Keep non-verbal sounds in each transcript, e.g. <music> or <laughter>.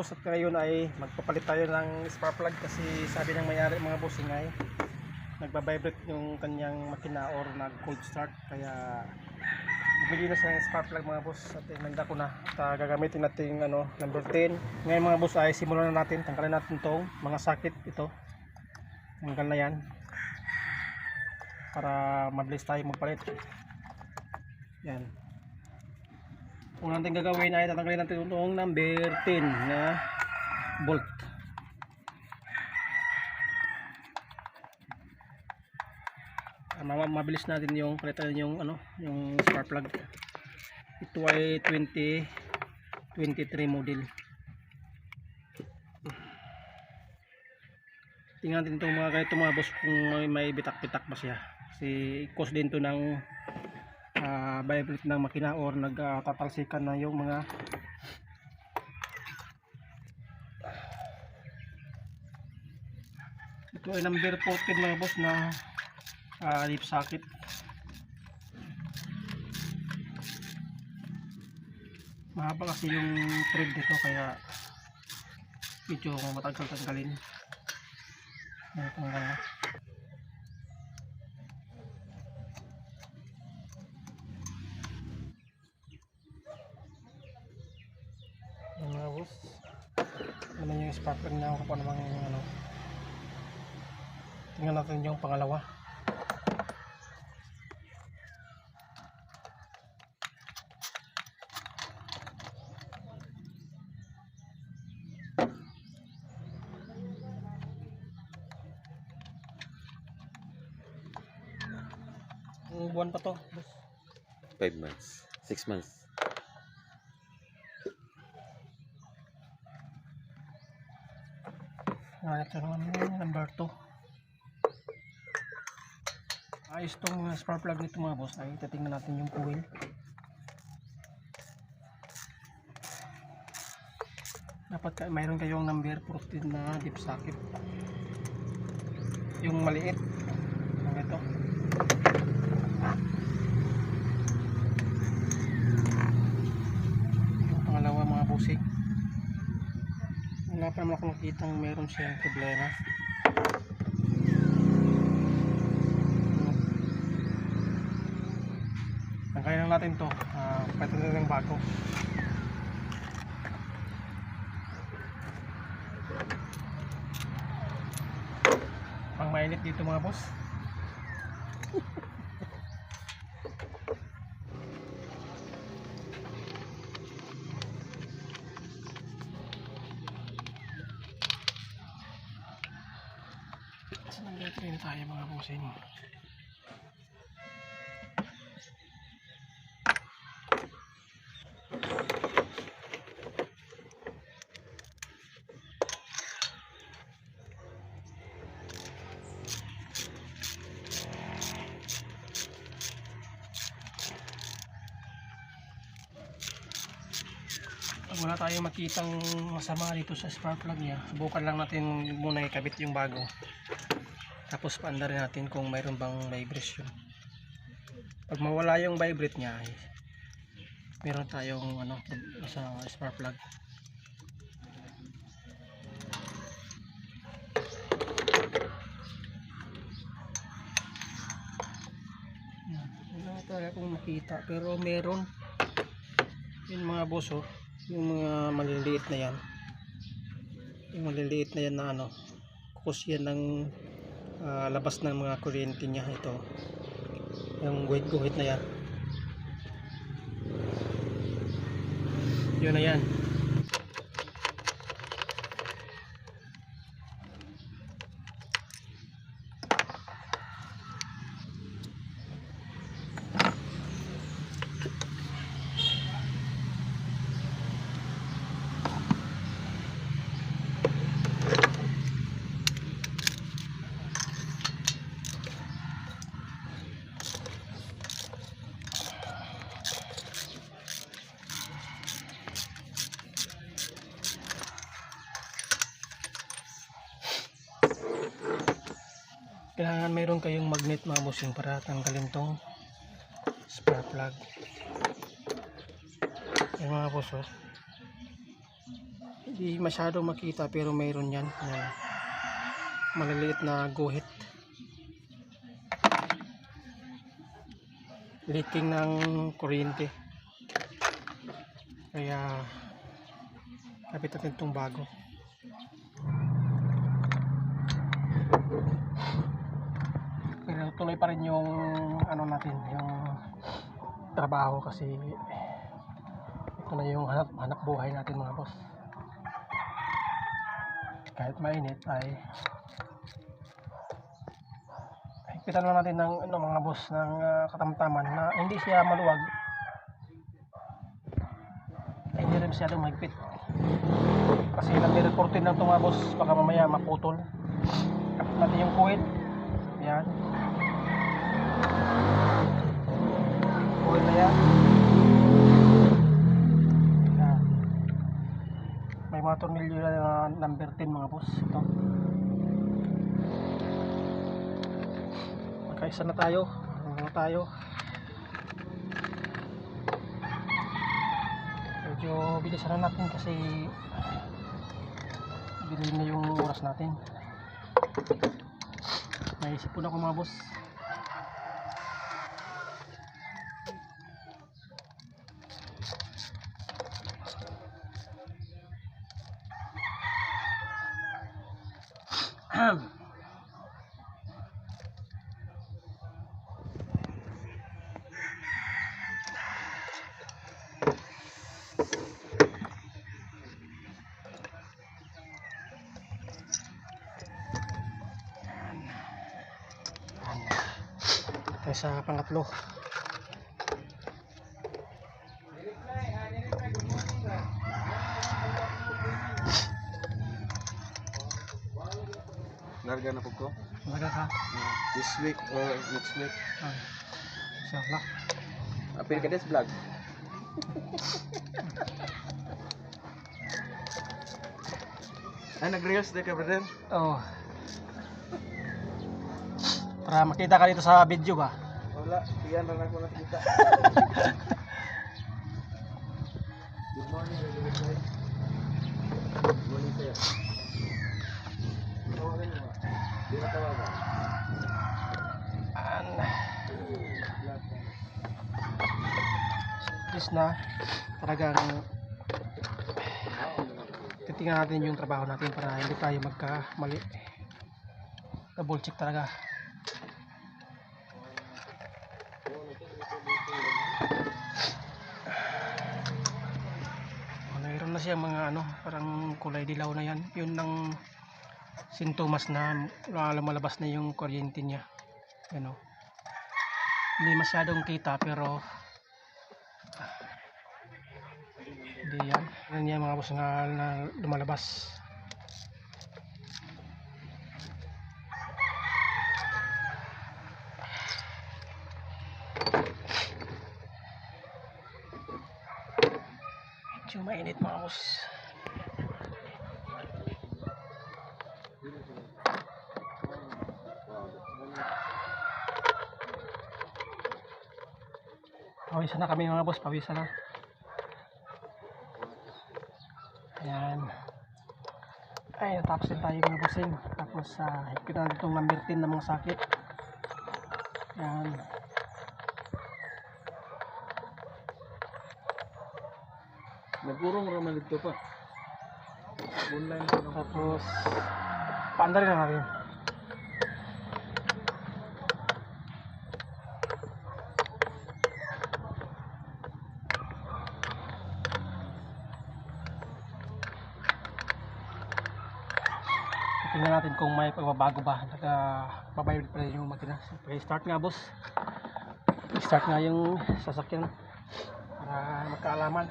boss at ngayon ay magpapalit tayo ng spark plug kasi sabi ng mayari mga boss ay nagbabibrate yung kanyang makina or nag cold start. Kaya bumili na siya ng spark plug mga boss at inanda ko na. At ah, gagamitin natin ano, number 10 ngayon mga boss ay simulan na natin. Tanggalin natin itong mga sakit ito. Tanggal na yan. Para mabilis tayo magpalit. Yan kung natin gagawin ay tatanggalin natin itong number 10 na bolt. Ah, ma- mabilis natin yung palitan yung ano yung spark plug. Ito ay 20 23 model. Tingnan natin itong mga kahit boss kung may, may bitak-bitak ba siya. Kasi cause din to ng uh, vibrate ng makina or nagtatalsikan na yung mga ito ay number 14 mga boss na uh, lip socket. Mahaba kasi yung thread dito kaya medyo matagal tanggalin Ayan, tanggal na Ayan mga boss. Naman yung spark plug na ako ano bang ano. Tingnan natin yung pangalawa. Ang buwan pa to boss. 5 months. 6 months. Ah, ito naman number 2. Ayos tong uh, spark plug nito mga boss. Ay, titingnan natin yung coil. Dapat ka, mayroon kayong number 14 na deep socket. Yung maliit. Yung ito. Yung pangalawa mga bossing wala pa naman ako nakitang meron siyang problema. Tanggalin lang natin to. Uh, pwede na ng bago. Pang mainit dito mga boss <laughs> Sa number 3 na tayo mga bossing. Pag wala tayong makitang masama dito sa spark plug niya, subukan lang natin muna ikabit yung bago. Tapos paandarin natin kung mayroon bang vibration. Pag mawala yung vibrate niya, meron tayong ano sa spark plug. Wala talaga akong makita pero meron yung mga boss yung mga maliliit na yan yung maliliit na yan na ano kukos yan ng ah, labas ng mga kuryente niya ito. Yung guhit guhit na yan. Yun na yan kailangan mayroon kayong magnet mga bossing para tanggalin tong spark plug yung mga boss oh. Hindi masyadong makita pero mayroon yan. Yan. Maliliit na guhit. Leaking ng kuryente. Kaya kapit natin itong bago. Tuloy pa rin yung ano natin, yung trabaho kasi ito na yung hanap, hanap buhay natin mga boss. Kahit mainit ay higpitan lang natin ng ano, mga boss ng ah, katamtaman na hindi siya maluwag. Ay hindi rin masyadong mahigpit kasi nagre-reportin lang ito mga boss. Baka mamaya maputol. Kapit natin yung kuwit. Yan kuwit na yan yan may mga tornilyo na number 10 mga boss. Ito. Magkaisa na tayo. Ano na tayo? Medyo bilisan na natin kasi bilhin na yung oras natin. Naisip po na ako mga boss tayo sa pangatlo Larga na po ko. Talaga ka This week or next week. ah, inshallah Apil ka des vlog. Ay, nag-reels na ka, brother? oh para makita ka dito sa video ba Wala, iyan na lang ko nakita. <laughs> Good morning, morning. Good morning sa'yo. Tawagan mo ba? Di na tawagan. An This na talagang titingnan natin yung trabaho natin para hindi tayo magkamali. Double check talaga. Oh, mayroon na siya mga ano parang kulay dilaw na yan. Yun ang sintomas na lumalabas na yung kuryente niya. Ano hindi masyadong kita pero ah, hindi yan. Yan yan mga boss nga na lumalabas. Medyo mainit mga boss. Pawisan na kami mga boss. Pawisan na ayan ay natapos din tayo mga bossing. Tapos uh, higpit na itong number 10 na mga sakit. Ayan Nagurong raman dito pa. Online tapos paandar na natin kung may pagbabago ba naka pa rin yung makina okay, start nga boss start nga yung sasakyan para magkaalaman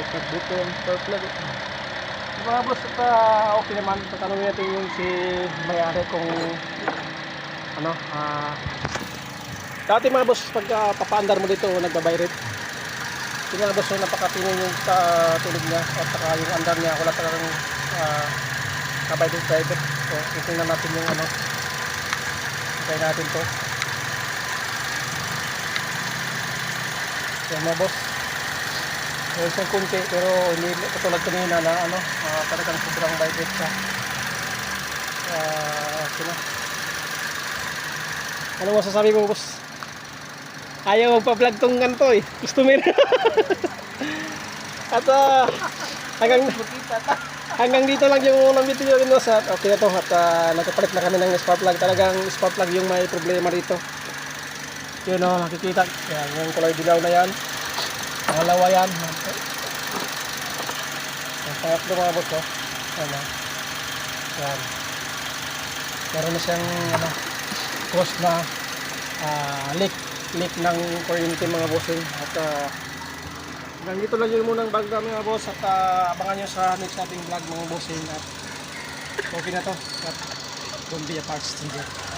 Bukat buto ang spark plug. Mga boss, uh, okay naman. Tatanungin natin yung si may-ari kung ano, ah dati mga boss, pag uh, papaandar mo dito, nagbabayrate. Boss, yung napakatino yung uh, tulog niya at saka yung andar niya, wala talagang uh, kabayrate private. So, titingnan natin yung ano, try natin to. Yan mga boss. Meron siyang kunti pero katulad kanina na ano, ah, talagang sobrang vibrate siya. Ah, sino? Ano masasabi mo boss? Ayaw magpa-vlog tong ganito eh. Customer. At ah, hanggang, hanggang dito lang yung unang video rin sa okay na to at ah, nagkapalit na kami ng spark plug. Talagang spark plug yung may problema rito. Yun o, makikita. Yan, yung kulay dilaw na yan. Pangalawa yan. Ang pangatlo mga boss, oh. Ano? Yan. Meron na siyang, ano, cross na ah, leak. Leak ng kuryente mga bossing. At, ah, hanggang dito lang yun munang bag namin mga boss. At, ah, abangan nyo sa next nating vlog mga bossing. At, okay na to. At, don't be a parts changer.